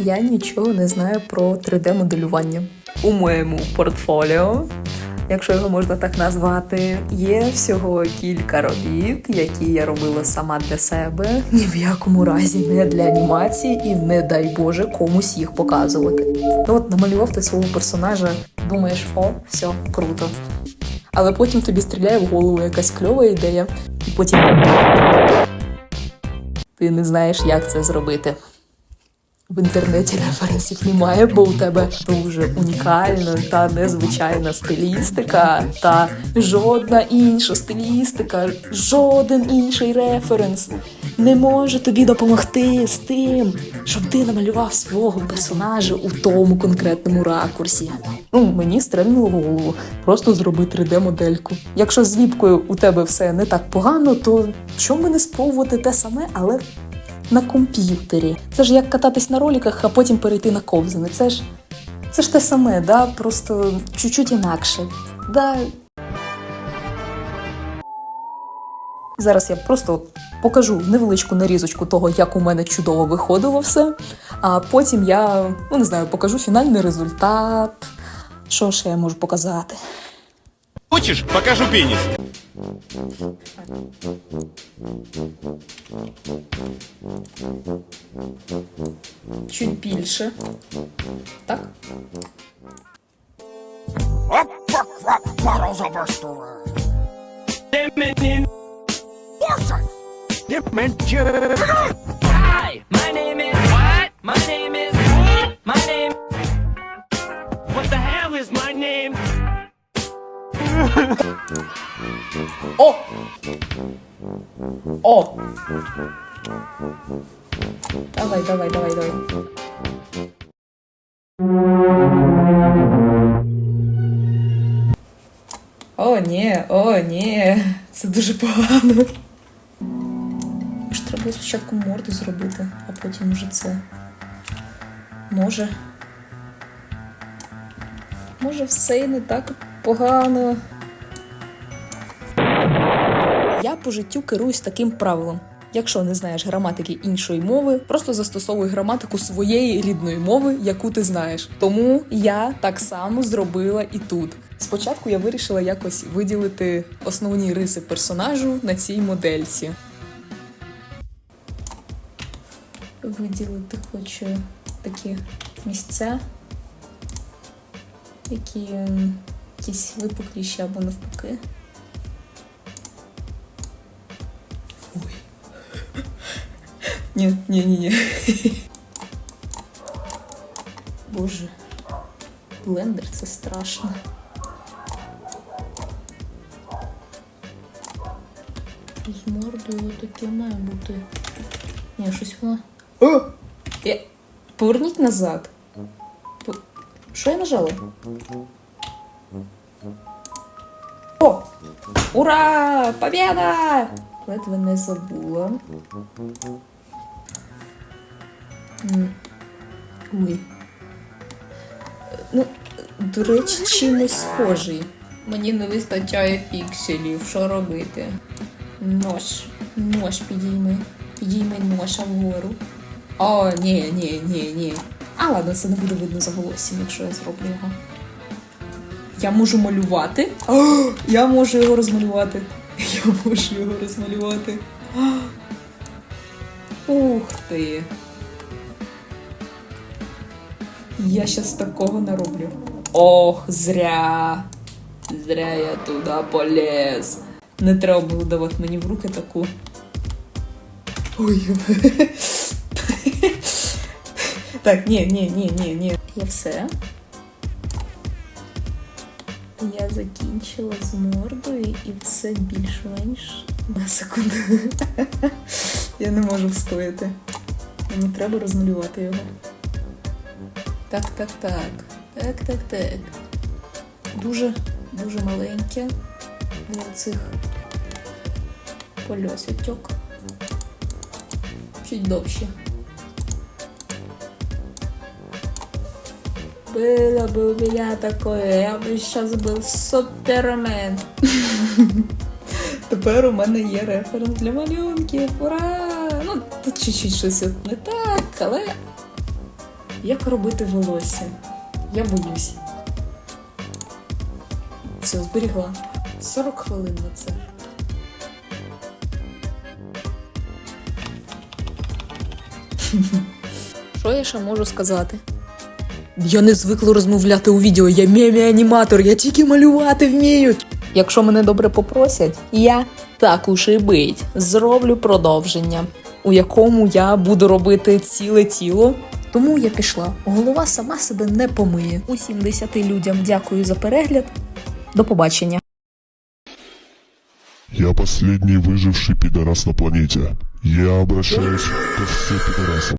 Я нічого не знаю про 3D-моделювання. У моєму портфоліо, якщо його можна так назвати, є всього кілька робіт, які я робила сама для себе. Ні в якому разі не для анімації і не дай Боже комусь їх показувати. Ну от намалював ти свого персонажа, думаєш, о, все, круто. Але потім тобі стріляє в голову якась кльова ідея, і потім ти не знаєш, як це зробити. В інтернеті референсів немає, бо у тебе дуже унікальна та незвичайна стилістика, та жодна інша стилістика, жоден інший референс не може тобі допомогти з тим, щоб ти намалював свого персонажа у тому конкретному ракурсі. Ну, мені стрельнуло голову. Просто зроби 3D-модельку. Якщо з ліпкою у тебе все не так погано, то чому не спробувати те саме, але на комп'ютері. Це ж як кататись на роліках, а потім перейти на ковзани. Це ж це ж те саме, да? просто чуть-чуть інакше. Да. Зараз я просто покажу невеличку нарізочку того, як у мене чудово виходило все. А потім я, ну не знаю, покажу фінальний результат. Що ще я можу показати? Хочешь, покажу пенис. Чуть більше. Так? Hi, my name is what? My name is my name. What the hell is my name? О! О! Давай, давай, давай, давай. О, ні, о, ні. Це дуже погано. Ж треба спочатку морду зробити, а потім уже це. Може. Може, все і не так погано. По життю керуюсь таким правилом. Якщо не знаєш граматики іншої мови, просто застосовуй граматику своєї рідної мови, яку ти знаєш. Тому я так само зробила і тут. Спочатку я вирішила якось виділити основні риси персонажу на цій модельці. Виділити хочу такі місця, які якісь випукліші або навпаки. Ні, ні, ні, ні. Боже. Блендер це страшно. З мордою таке має бути. Ні, щось воно. О! Я... Поверніть назад. По- Що я нажала? О! Ура! Победа! Ледве не забула. Ой. Ну, до речі, чимось схожий. Мені не вистачає пікселів. Що робити? Нож. Нож підійми. Підійми ноша вгору. О, ні, ні, ні, ні. А ладно, це не буде видно за волоссям, якщо я зроблю його. Я можу малювати. О, я можу його розмалювати. Я можу його розмалювати. Ух ти. Я щас такого нароблю. Ох, зря. Зря я туди полез. Не треба було давати мені в руки таку. Ой. Так, ні, ні, ні, ні, ні. Я все. Я закінчила з мордою і все більш-менш на секунду. Я не можу встояти. Мені треба розмалювати його. Так, так, так. Так, так, так. Дуже, дуже маленьке. Для цих польосочок. Чуть довше. Было бы у меня такое, я бы сейчас был супермен. Тепер у мене є референс для малюнків. Ура! Ну, тут чуть-чуть щось не так, але як робити волосся? Я боюсь. Все, зберігла. 40 хвилин на це. Що я ще можу сказати? Я не звикла розмовляти у відео, я мемі-аніматор, я тільки малювати вмію. Якщо мене добре попросять, я так уж і бить, зроблю продовження, у якому я буду робити ціле тіло. Тому я пішла. Голова сама себе не помиє. Усім 10 людям дякую за перегляд. До побачення. Я последний выживший пидорас на планете. Я обращаюсь ко всем пидорасам.